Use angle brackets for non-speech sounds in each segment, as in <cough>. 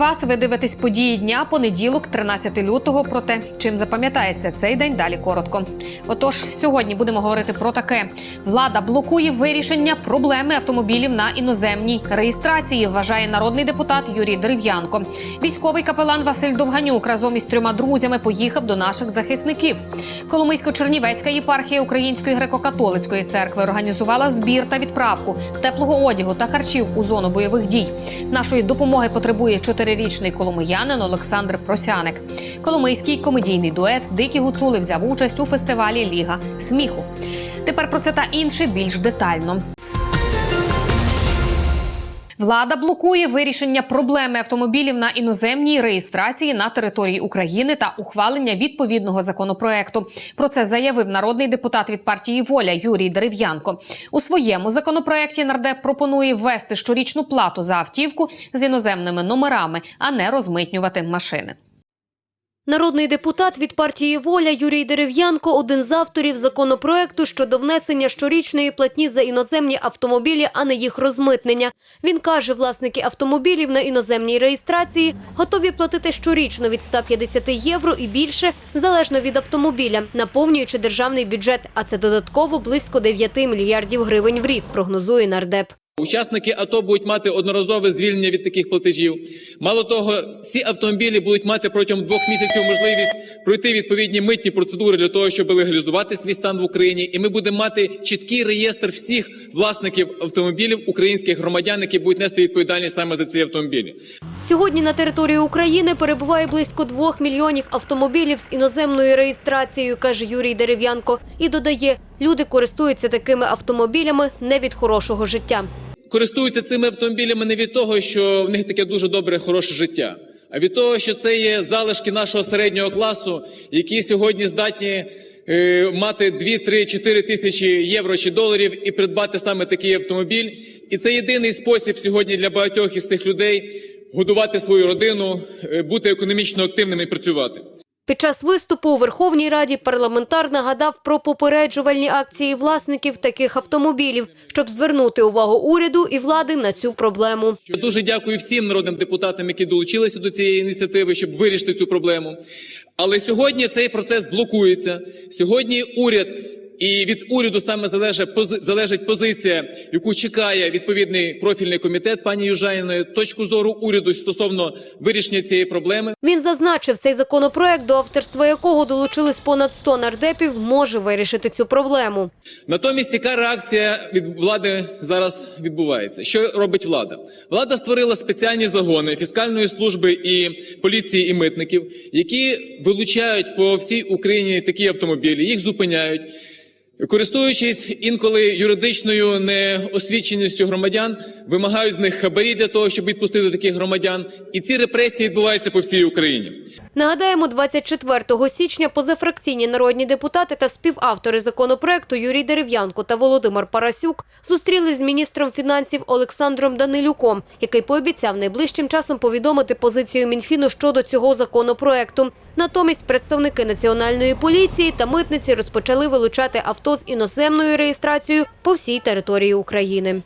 Вас. Ви дивитесь події дня понеділок, 13 лютого. Про те, чим запам'ятається цей день. Далі коротко. Отож, сьогодні будемо говорити про таке: влада блокує вирішення проблеми автомобілів на іноземній реєстрації. Вважає народний депутат Юрій Дерев'янко. Військовий капелан Василь Довганюк разом із трьома друзями поїхав до наших захисників. Коломийсько-Чернівецька єпархія Української греко-католицької церкви організувала збір та відправку теплого одягу та харчів у зону бойових дій. Нашої допомоги потребує чотирирічний коломиянин Олександр Просяник. Коломийський комедійний дует Дикі гуцули взяв участь у фестивалі Ліга сміху. Тепер про це та інше більш детально. Влада блокує вирішення проблеми автомобілів на іноземній реєстрації на території України та ухвалення відповідного законопроекту. Про це заявив народний депутат від партії Воля Юрій Дерев'янко. У своєму законопроекті нардеп пропонує ввести щорічну плату за автівку з іноземними номерами, а не розмитнювати машини. Народний депутат від партії Воля Юрій Дерев'янко один з авторів законопроекту щодо внесення щорічної платні за іноземні автомобілі, а не їх розмитнення. Він каже, власники автомобілів на іноземній реєстрації готові платити щорічно від 150 євро і більше, залежно від автомобіля, наповнюючи державний бюджет. А це додатково близько 9 мільярдів гривень в рік, прогнозує нардеп. Учасники АТО будуть мати одноразове звільнення від таких платежів. Мало того, всі автомобілі будуть мати протягом двох місяців можливість пройти відповідні митні процедури для того, щоб легалізувати свій стан в Україні. І ми будемо мати чіткий реєстр всіх власників автомобілів українських громадян, які будуть нести відповідальність саме за ці автомобілі. Сьогодні на території України перебуває близько двох мільйонів автомобілів з іноземною реєстрацією, каже Юрій Дерев'янко, і додає, люди користуються такими автомобілями не від хорошого життя. Користуються цими автомобілями не від того, що в них таке дуже добре, хороше життя, а від того, що це є залишки нашого середнього класу, які сьогодні здатні е, мати 2, 3, 4 тисячі євро чи доларів і придбати саме такий автомобіль. І це єдиний спосіб сьогодні для багатьох із цих людей годувати свою родину, е, бути економічно активними і працювати. Під час виступу у Верховній Раді парламентар нагадав про попереджувальні акції власників таких автомобілів, щоб звернути увагу уряду і влади на цю проблему. Дуже дякую всім народним депутатам, які долучилися до цієї ініціативи, щоб вирішити цю проблему. Але сьогодні цей процес блокується. Сьогодні уряд. І від уряду саме залежить, залежить позиція, яку чекає відповідний профільний комітет пані Южаніної, точку зору уряду стосовно вирішення цієї проблеми. Він зазначив, цей законопроект, до авторства якого долучились понад 100 нардепів, може вирішити цю проблему. Натомість, яка реакція від влади зараз відбувається? Що робить влада? Влада створила спеціальні загони фіскальної служби і поліції і митників, які вилучають по всій Україні такі автомобілі, їх зупиняють. Користуючись інколи юридичною неосвіченістю громадян, вимагають з них хабарі для того, щоб відпустити таких громадян, і ці репресії відбуваються по всій Україні. Нагадаємо, 24 січня позафракційні народні депутати та співавтори законопроекту Юрій Дерев'янко та Володимир Парасюк зустрілись з міністром фінансів Олександром Данилюком, який пообіцяв найближчим часом повідомити позицію Мінфіну щодо цього законопроекту. Натомість представники національної поліції та митниці розпочали вилучати авто з іноземною реєстрацією по всій території України.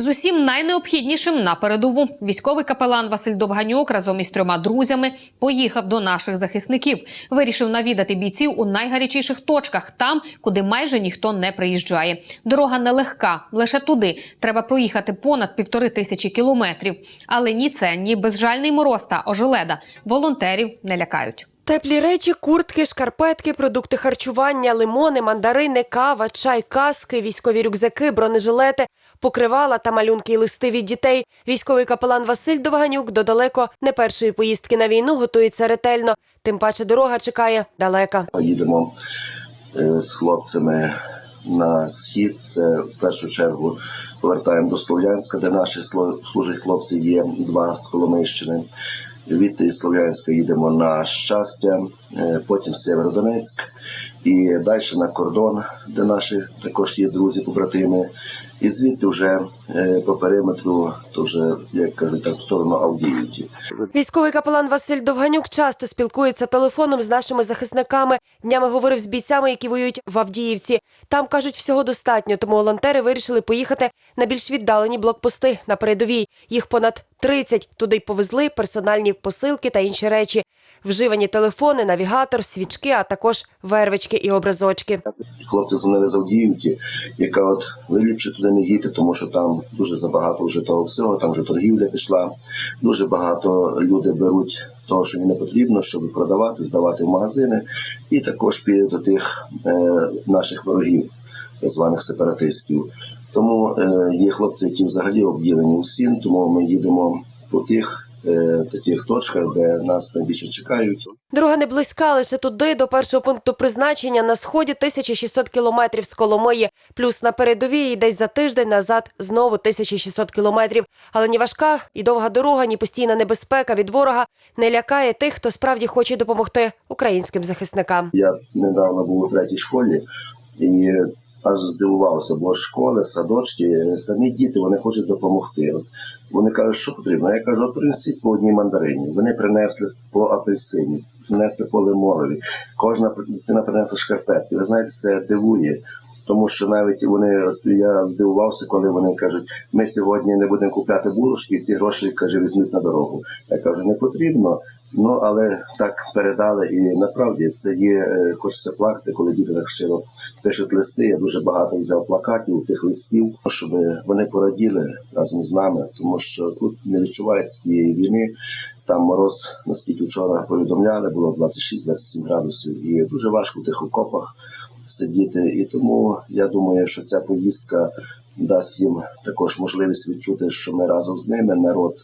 З усім найнеобхіднішим на передову військовий капелан Василь Довганюк разом із трьома друзями поїхав до наших захисників. Вирішив навідати бійців у найгарячіших точках, там, куди майже ніхто не приїжджає. Дорога нелегка, лише туди треба проїхати понад півтори тисячі кілометрів. Але ні це, ні безжальний мороз та ожеледа волонтерів не лякають. Теплі речі, куртки, шкарпетки, продукти харчування, лимони, мандарини, кава, чай, каски, військові рюкзаки, бронежилети, покривала та малюнки й листи від дітей. Військовий капелан Василь Довганюк до далеко не першої поїздки на війну готується ретельно. Тим паче дорога чекає далека. Їдемо е, з хлопцями на схід. Це в першу чергу повертаємо до Слов'янська, де наші служать хлопці є два з Коломийщини. Від Слов'янська їдемо на щастя, потім Сєвєродонецьк і далі на кордон, де наші також є друзі, побратими. І звідти вже е, по периметру, то вже, як кажуть, так, в сторону Авдіївки. Військовий капелан Василь Довганюк часто спілкується телефоном з нашими захисниками. Днями говорив з бійцями, які воюють в Авдіївці. Там кажуть, всього достатньо, тому волонтери вирішили поїхати на більш віддалені блокпости на передовій. Їх понад 30. Туди й повезли персональні посилки та інші речі, вживані телефони, навігатор, свічки, а також вервички і образочки. Хлопці дзвонили з Авдіївки, яка от ви ліпше туди не їдьте, тому що там дуже забагато вже того всього, там вже торгівля пішла. Дуже багато люди беруть того, що їм не потрібно, щоб продавати, здавати в магазини, і також піде до тих е, наших ворогів, так званих сепаратистів. Тому е, є хлопці, які взагалі обділені у сін, тому ми їдемо по тих таких точках, де нас найбільше чекають. Дорога не близька лише туди, до першого пункту призначення на сході 1600 кілометрів з Коломиї, плюс на передовій і десь за тиждень назад знову 1600 кілометрів. Але ні важка і довга дорога, ні постійна небезпека від ворога не лякає тих, хто справді хоче допомогти українським захисникам. Я недавно був у третій школі і аж здивувався, бо школи, садочки, самі діти вони хочуть допомогти. От вони кажуть, що потрібно. Я кажу, принесіть по одній мандарині. Вони принесли по апельсині, принесли по лимонові. Кожна дитина принесла шкарпетки. Ви знаєте, це дивує. Тому що навіть вони, я здивувався, коли вони кажуть, ми сьогодні не будемо купляти булочки, ці гроші каже, візьмуть на дорогу. Я кажу, не потрібно. Ну але так передали, і насправді це є, е, хочеться плакати, коли діти так щиро пишуть листи. Я дуже багато взяв плакатів, тих листів, щоб вони пораділи разом з нами, тому що тут не відчувається цієї війни. Там мороз, наскільки вчора повідомляли, було 26-27 градусів, і дуже важко в тих окопах сидіти. І тому я думаю, що ця поїздка дасть їм також можливість відчути, що ми разом з ними народ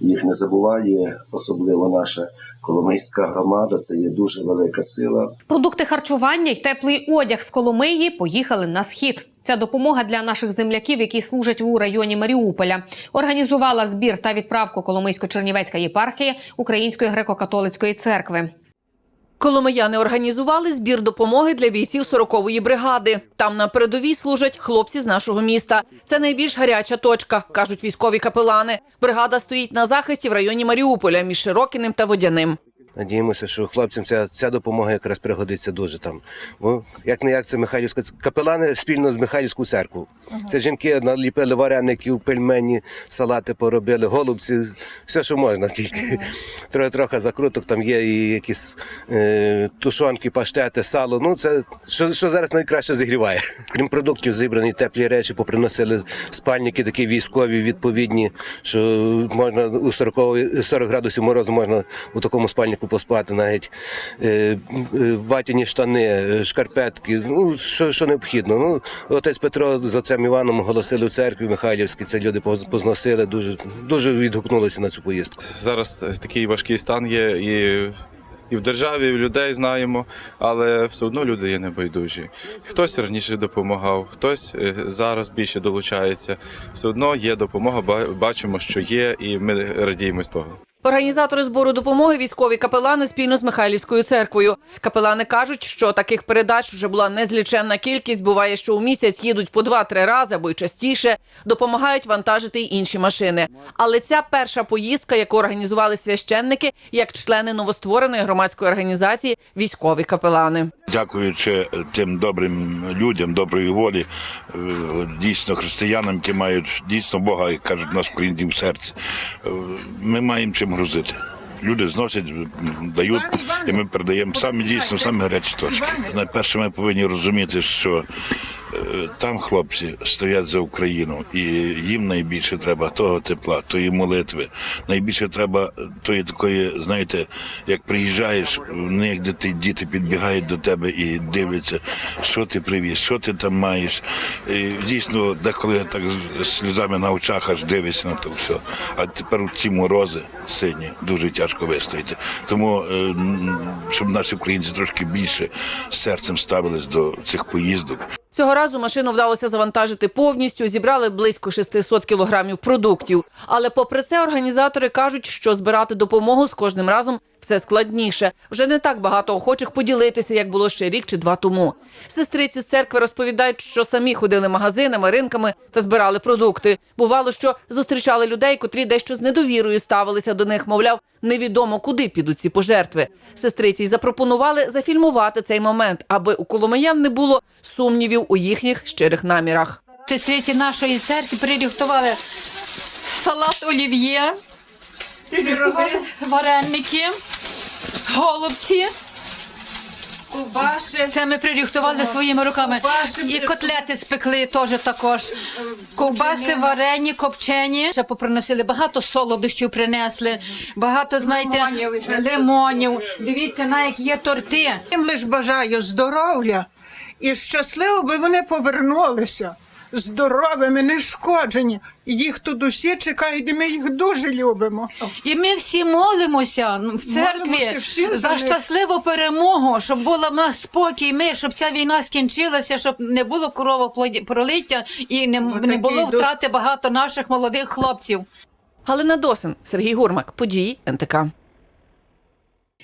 їх не забуває, особливо наша коломийська громада. Це є дуже велика сила. Продукти харчування й теплий одяг з Коломиї поїхали на схід. Ця допомога для наших земляків, які служать у районі Маріуполя, організувала збір та відправку Коломийсько-Чернівецька єпархія Української греко-католицької церкви. Коломияни організували збір допомоги для бійців 40-ї бригади. Там на передовій служать хлопці з нашого міста. Це найбільш гаряча точка, кажуть військові капелани. Бригада стоїть на захисті в районі Маріуполя між Широкіним та Водяним. Надіємося, що хлопцям ця, ця допомога якраз пригодиться дуже там. Бо як не як це Михайлівська капелани спільно з Михайлівською церквою. Це жінки наліпили вареників, пельмені, салати поробили, голубці, все, що можна тільки. <laughs> Трохи трохи закруток, там є і якісь е, тушонки, паштети, сало. Ну це що, що зараз найкраще зігріває. <laughs> Крім продуктів, зібрані теплі речі, поприносили спальники такі військові, відповідні, що можна у 40, 40 градусів морозу можна у такому спальнику поспати, навіть е, е, ватяні штани, е, шкарпетки, ну що, що необхідно. Ну, отець Петро з отцем Іваном оголосили в церкві Михайлівській, це люди поз- позносили, дуже, дуже відгукнулися на цю поїздку. Зараз такий важкий стан є і. І в державі, і в людей знаємо, але все одно люди є небайдужі. Хтось раніше допомагав, хтось зараз більше долучається. Все одно є допомога, ба- бачимо, що є, і ми радіємо з того. Організатори збору допомоги військові капелани спільно з Михайлівською церквою. Капелани кажуть, що таких передач вже була незліченна кількість. Буває, що у місяць їдуть по два-три рази або й частіше. Допомагають вантажити й інші машини. Але ця перша поїздка, яку організували священники, як члени новоствореної громадської організації військові капелани. Дякуючи тим добрим людям, доброї волі, е, дійсно християнам, які мають дійсно Бога, як кажуть, нас українців в серці. е, Ми маємо чим грузити. Люди зносять, дають, і ми передаємо самі дійсно самі гарячі точки. Найперше, ми повинні розуміти, що там хлопці стоять за Україну, і їм найбільше треба того тепла, тої молитви. Найбільше треба тої такої, знаєте, як приїжджаєш, вони як діти, діти підбігають до тебе і дивляться, що ти привіз, що ти там маєш. І дійсно, деколи так з сльозами на очах аж дивишся на то все. А тепер ці морози сині дуже тяжко вистояти. Тому, е, щоб наші українці трошки більше серцем ставились до цих поїздок. Цього разу машину вдалося завантажити повністю, зібрали близько 600 кілограмів продуктів. Але попри це організатори кажуть, що збирати допомогу з кожним разом все складніше. Вже не так багато охочих поділитися, як було ще рік чи два тому. Сестриці з церкви розповідають, що самі ходили магазинами, ринками та збирали продукти. Бувало, що зустрічали людей, котрі дещо з недовірою ставилися до них. Мовляв, невідомо куди підуть ці пожертви. Сестриці й запропонували зафільмувати цей момент, аби у коломиян не було сумнівів у їхніх щирих намірах. Сестриці нашої церкви пририхтували салат олів'є, вареники, голубці. Кубаши. Це ми приріхтували своїми руками. Ковбаси І котлети спекли теж також. Ковбаси варені, копчені. Ще поприносили багато солодощів принесли, багато, знаєте, Лимонів. лимонів. Дивіться, навіть є торти. Їм лиш бажаю здоров'я і щасливо би вони повернулися. Здоровими, нешкоджені. Їх тут усі чекають, і ми їх дуже любимо. І ми всі молимося в церкві Молимося всі за за щасливу перемогу, щоб була в нас спокій, мир, щоб ця війна скінчилася, щоб не було кровопролиття і не, не було втрати багато наших молодих хлопців. Галина Досин, Сергій Гурмак, події НТК.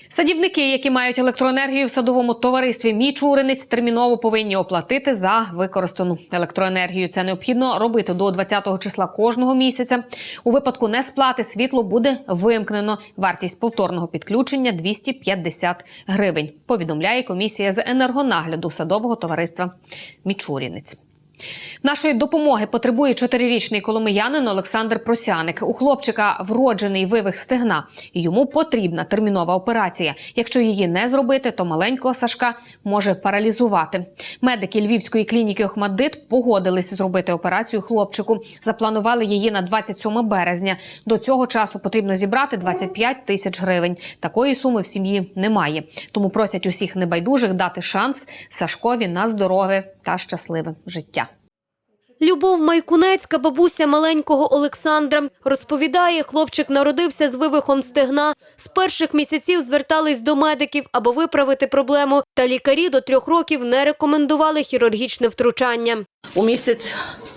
Садівники, які мають електроенергію в садовому товаристві Мічуринець, терміново повинні оплатити за використану електроенергію. Це необхідно робити до 20-го числа кожного місяця. У випадку несплати світло буде вимкнено. Вартість повторного підключення 250 гривень. Повідомляє комісія з енергонагляду садового товариства Мічурінець. Нашої допомоги потребує чотирирічний коломиянин Олександр Просяник. У хлопчика вроджений вивих стегна. Йому потрібна термінова операція. Якщо її не зробити, то маленького Сашка може паралізувати. Медики Львівської клініки Охмаддит погодились зробити операцію хлопчику. Запланували її на 27 березня. До цього часу потрібно зібрати 25 тисяч гривень. Такої суми в сім'ї немає. Тому просять усіх небайдужих дати шанс Сашкові на здорове та щасливе життя. Любов Майкунецька, бабуся маленького Олександра, розповідає, хлопчик народився з вивихом стегна. З перших місяців звертались до медиків, аби виправити проблему. Та лікарі до трьох років не рекомендували хірургічне втручання. У місяць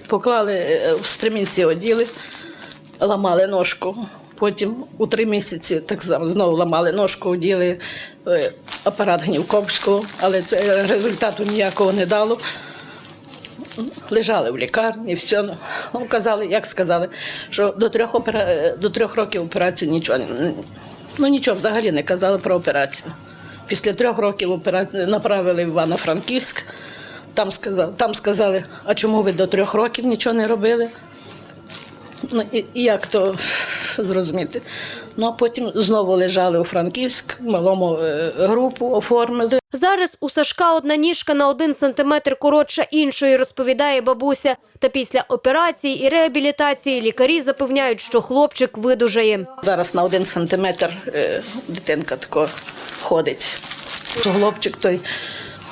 поклали е, в стремінці оділи, ламали ножку. Потім у три місяці так знову ламали ножку, оділи е, апарат Гнівковського, але це результату ніякого не дало. Лежали в лікарні, все. Ну, казали, як сказали, що до трьох, опера... е, до трьох років операцію нічого ну, нічого взагалі не казали про операцію. Після трьох років опера... направили в Івано-Франківськ. Там сказали, там сказали, а чому ви до трьох років нічого не робили? Ну, і, і як то <laughs> зрозуміти? Ну, а потім знову лежали у Франківськ, малому е, групу оформили. Зараз у Сашка одна ніжка на один сантиметр коротша іншої, розповідає бабуся. Та після операції і реабілітації лікарі запевняють, що хлопчик видужає. Зараз на один сантиметр е, дитинка тако ходить. Хлопчик той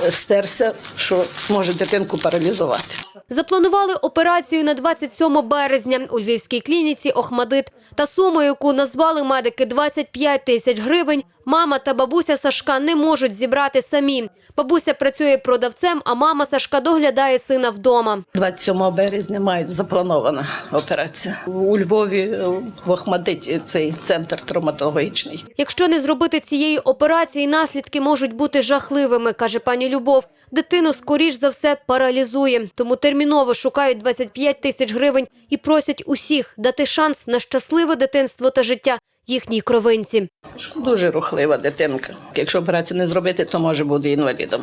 е, стерся, що може дитинку паралізувати. Запланували операцію на 27 березня у львівській клініці Охмадит. Та суму, яку назвали медики 25 тисяч гривень, мама та бабуся Сашка не можуть зібрати самі. Бабуся працює продавцем, а мама Сашка доглядає сина вдома. 27 березня мають запланована операція. У Львові, в Охмадиті, цей центр травматологічний. Якщо не зробити цієї операції, наслідки можуть бути жахливими, каже пані Любов. Дитину скоріш за все паралізує. Тому терміново шукають 25 тисяч гривень і просять усіх дати шанс на щасливе дитинство та життя їхній кровинці. Дуже рухлива дитинка. Якщо операцію не зробити, то може бути інвалідом.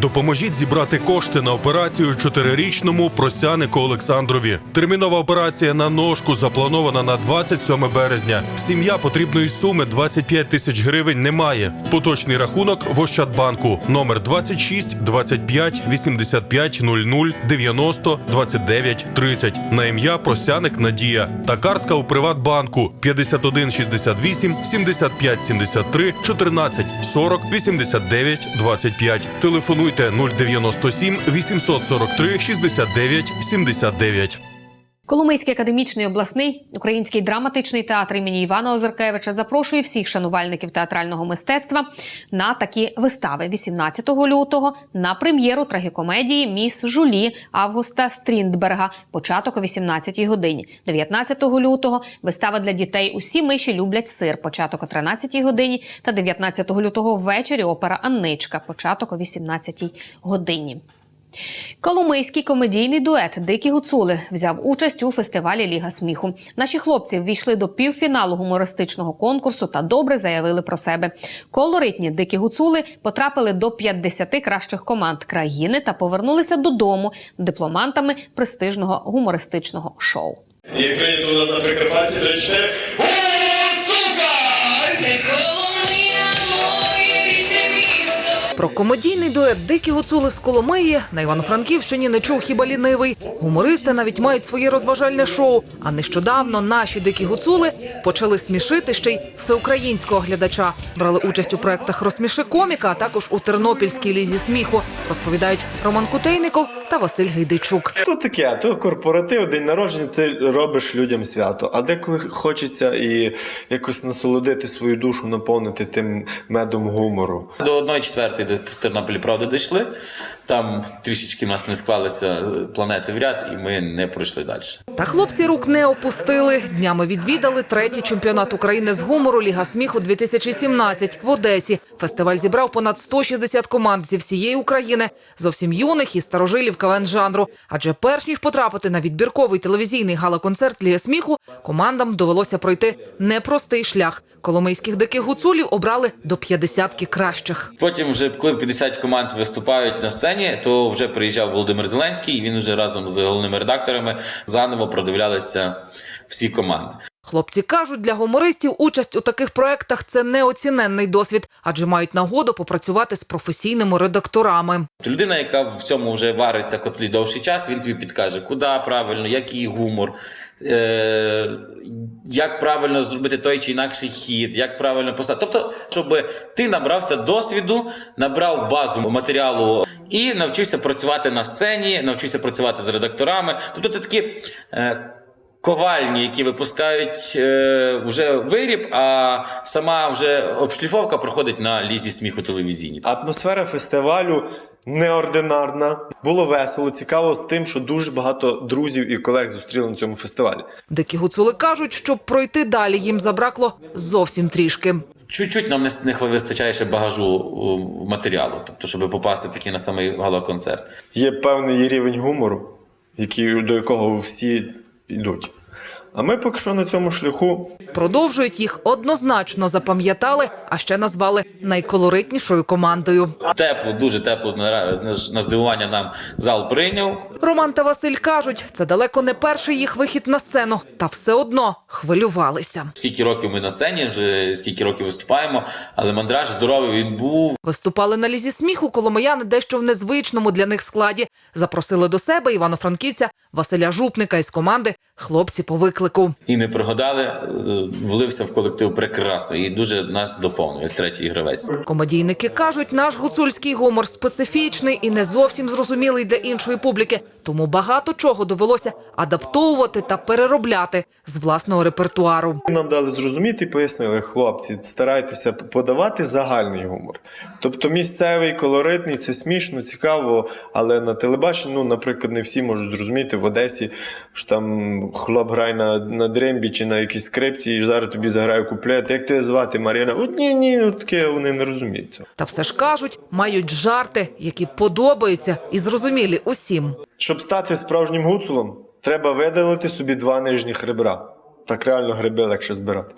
Допоможіть зібрати кошти на операцію чотирирічному просянику Олександрові. Термінова операція на ножку запланована на 27 березня. Сім'я потрібної суми 25 тисяч гривень не має. Поточний рахунок в Ощадбанку номер 26 25 85 00 90 29 30 на ім'я Просяник Надія та картка у Приватбанку 51 68 75 73 14 40 89 25. Телефонуйте 097 843 69 79. Коломийський академічний обласний український драматичний театр імені Івана Озеркевича запрошує всіх шанувальників театрального мистецтва на такі вистави 18 лютого на прем'єру трагікомедії Міс Жулі Августа Стріндберга. Початок о 18 годині. 19 лютого вистава для дітей Усі миші люблять сир. Початок о 13 годині. Та 19 лютого ввечері опера Анничка. Початок о 18 годині. Коломийський комедійний дует Дикі гуцули взяв участь у фестивалі Ліга сміху. Наші хлопці ввійшли до півфіналу гумористичного конкурсу та добре заявили про себе. Колоритні дикі гуцули потрапили до 50 кращих команд країни та повернулися додому дипломантами престижного гумористичного шоу. Як прийнято у нас на Прикарпатті, то Комедійний дует Дикі гуцули з Коломиї на Івано-Франківщині не чув хіба лінивий. Гумористи навіть мають своє розважальне шоу. А нещодавно наші дикі гуцули почали смішити ще й всеукраїнського глядача. Брали участь у проектах Розсміши коміка, а також у Тернопільській лізі сміху. Розповідають Роман Кутейников та Василь Гайдичук. То таке, то корпоратив, день народження, ти робиш людям свято. А деколи хочеться і якось насолодити свою душу, наповнити тим медом гумору. До одної четвертої в Тернополі, правда, дійшли. Там трішечки в нас не склалися е, планети в ряд, і ми не пройшли далі. Та хлопці рук не опустили. Днями відвідали третій чемпіонат України з гумору Ліга сміху 2017 в Одесі. Фестиваль зібрав понад 160 команд зі всієї України, зовсім юних і старожилів КВН жанру. Адже перш ніж потрапити на відбірковий телевізійний гала-концерт Ліги сміху, командам довелося пройти непростий шлях. Коломийських диких гуцулів обрали до п'ятдесятки кращих. Потім, вже коли 50 команд виступають на сцені, то вже приїжджав Володимир Зеленський, і він вже разом з головними редакторами заново продивлялися всі команди. Хлопці кажуть, для гумористів участь у таких проектах це неоціненний досвід, адже мають нагоду попрацювати з професійними редакторами. Людина, яка в цьому вже вариться котлі довший час, він тобі підкаже, куди правильно, який гумор, е- як правильно зробити той чи інакший хід, як правильно писати. Тобто, щоб ти набрався досвіду, набрав базу матеріалу і навчився працювати на сцені, навчився працювати з редакторами. Тобто, це такі. Е- Ковальні, які випускають е, вже виріб, а сама вже обшліфовка проходить на лізі сміху телевізійній. Атмосфера фестивалю неординарна. Було весело, цікаво з тим, що дуже багато друзів і колег зустріли на цьому фестивалі. Дикі гуцули кажуть, щоб пройти далі, їм забракло зовсім трішки. Чуть-чуть нам не, не вистачає ще багажу о, матеріалу, тобто, щоб попасти таки на самий гала-концерт. Є певний рівень гумору, який, до якого всі йдуть. А ми поки що на цьому шляху Продовжують їх однозначно запам'ятали, а ще назвали найколоритнішою командою. Тепло, дуже тепло на, здивування нам зал прийняв. Роман та Василь кажуть, це далеко не перший їх вихід на сцену, та все одно хвилювалися. Скільки років ми на сцені, вже скільки років виступаємо, але мандраж здоровий він був. Виступали на лізі сміху коломияни дещо в незвичному для них складі. Запросили до себе івано-франківця Василя Жупника із команди Хлопці по виклику. І не прогадали, е, влився в колектив прекрасно і дуже нас доповнив, як третій гравець. Комедійники кажуть, наш гуцульський гумор специфічний і не зовсім зрозумілий для іншої публіки, тому багато чого довелося адаптовувати та переробляти з власного репертуару. нам дали зрозуміти і пояснили, хлопці, старайтеся подавати загальний гумор. Тобто місцевий, колоритний, це смішно, цікаво, але на телебаченні, ну, наприклад, не всі можуть зрозуміти в Одесі, що там хлоп грає на, на дрембі чи на якійсь скрипці, і зараз тобі заграю куплет. Як тебе звати, Маріна? От ні, ні, от таке вони не розуміють. цього. Та все ж кажуть, мають жарти, які подобаються і зрозумілі усім. Щоб стати справжнім гуцулом, треба видалити собі два нижніх ребра. Так реально гриби легше збирати.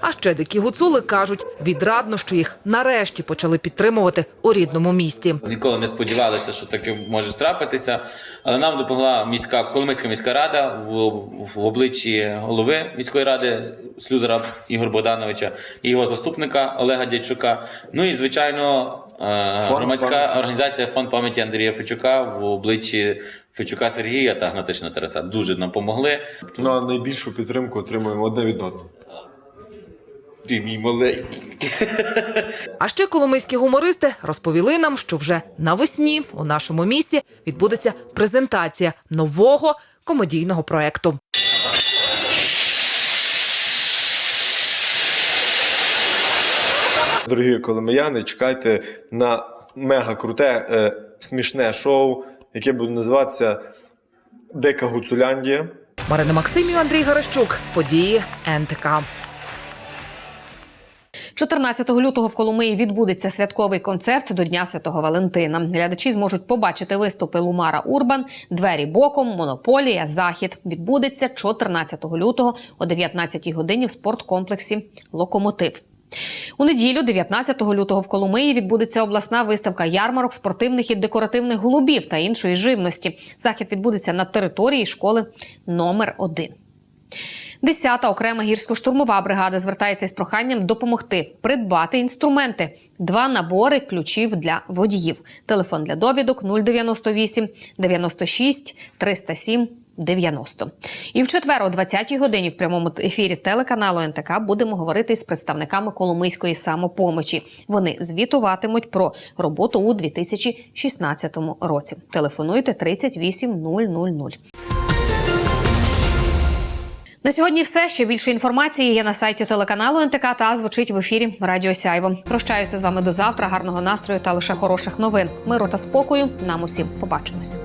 А ще дикі гуцули кажуть, відрадно, що їх нарешті почали підтримувати у рідному місті. Ніколи не сподівалися, що таке може трапитися. Але нам допомогла міська Коломийська міська рада в, в обличчі голови міської ради Слюзера Ігор Богдановича і його заступника Олега Дячука. Ну і звичайно, е, Фонд громадська пам'яті. організація Фонд пам'яті Андрія Фечука в обличчі Фечука Сергія та Гнатишина Тараса дуже нам помогли. Ну а найбільшу підтримку отримуємо одне від одного. Ти мій маленький. А ще коломийські гумористи розповіли нам, що вже навесні у нашому місті відбудеться презентація нового комедійного проекту. Дорогі коломияни, чекайте на мега круте, е, смішне шоу, яке буде називатися Дика Гуцуляндія. Марина Максимів, Андрій Гарещук. Події НТК. 14 лютого в Коломиї відбудеться святковий концерт до Дня Святого Валентина. Глядачі зможуть побачити виступи Лумара Урбан, двері боком, монополія, захід. Відбудеться 14 лютого о 19 годині в спорткомплексі Локомотив. У неділю, 19 лютого, в Коломиї відбудеться обласна виставка ярмарок спортивних і декоративних голубів та іншої живності. Захід відбудеться на території школи номер 1 10-та окрема гірсько-штурмова бригада звертається із проханням допомогти придбати інструменти, два набори ключів для водіїв. Телефон для довідок 098 96 307 90. І в четвер о 20-й годині в прямому ефірі телеканалу НТК будемо говорити з представниками Коломийської самопомочі. Вони звітуватимуть про роботу у 2016 році. Телефонуйте 38 000. На сьогодні все. Ще більше інформації є на сайті телеканалу НТК та звучить в ефірі Радіо Сяйво. Прощаюся з вами до завтра. Гарного настрою та лише хороших новин. Миру та спокою. Нам усім побачимось.